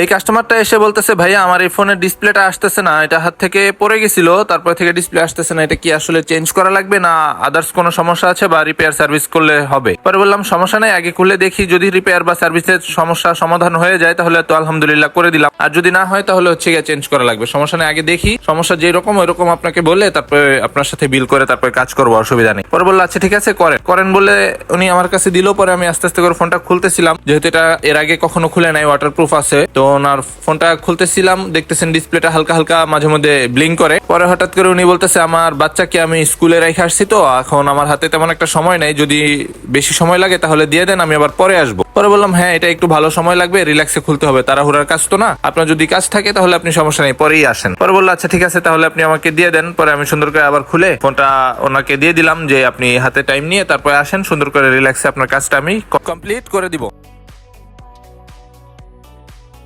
এই কাস্টমারটা এসে বলতেছে, ভাইয়া, আমার এই ফোনের ডিসপ্লেটা আসতেছে না। এটা হাত থেকে পড়ে গেছিল, তারপর থেকে ডিসপ্লে আসতেছে না। এটা কি আসলে চেঞ্জ করা লাগবে না? আদার্স কোনো সমস্যা আছে বা রিপেয়ার সার্ভিস করলে হবে? পরে বললাম, সমস্যা নেই, আগে খুলে দেখি। যদি রিপেয়ার বা সার্ভিসের সমস্যা সমাধান হয়ে যায়, তাহলে তো আলহামদুলিল্লাহ করে দিলাম। আর যদি না হয়, তাহলে হচ্ছে গিয়ে চেঞ্জ করা লাগবে। সমস্যা নেই, আগে দেখি। সমস্যা যেরকম ওইরকম আপনাকে বলে, তারপরে আপনার সাথে বিল করে, তারপরে কাজ করব, অসুবিধা নেই। পরে বলল আচ্ছা ঠিক আছে, করেন। করেন বলে উনি আমার কাছে দিল। পরে আমি আস্তে আস্তে করে ফোনটা খুলতেছিলাম। যেহেতু এটা এর আগে কখনো খুলে নাই ওয়াটারপ্রুফ আছে। তো ওনার ফোনটা খুলতেছিলাম, দেখতেছেন ডিসপ্লেটা হালকা হালকা মাঝে মধ্যে ব্লিং করে। পরে হঠাৎ করে উনি বলতেছে, আমার বাচ্চাকে আমি স্কুলে রেখে আসছি তো, এখন আমার হাতে তেমন একটা সময় নাই, যদি বেশি সময় লাগে তাহলে দিয়ে দেন, আমি আবার পরে আসব। পরে বললাম হ্যাঁ এটা একটু ভালো সময় লাগবে রিল্যাক্সে খুলতে হবে, তাড়াহুড়ার কাজ তো না। আপনার যদি কাজ থাকে তাহলে আপনি সমস্যা নেই, পরেই আসেন। পরে বলল আচ্ছা ঠিক আছে, তাহলে আপনি আমাকে দিয়ে দেন। পরে আমি সুন্দর করে আবার খুলে ফোনটা ওনাকে দিয়ে দিলাম যে, আপনি হাতে টাইম নিয়ে তারপরে আসেন, সুন্দর করে রিল্যাক্সে আপনার কাজটা আমি কমপ্লিট করে দিব।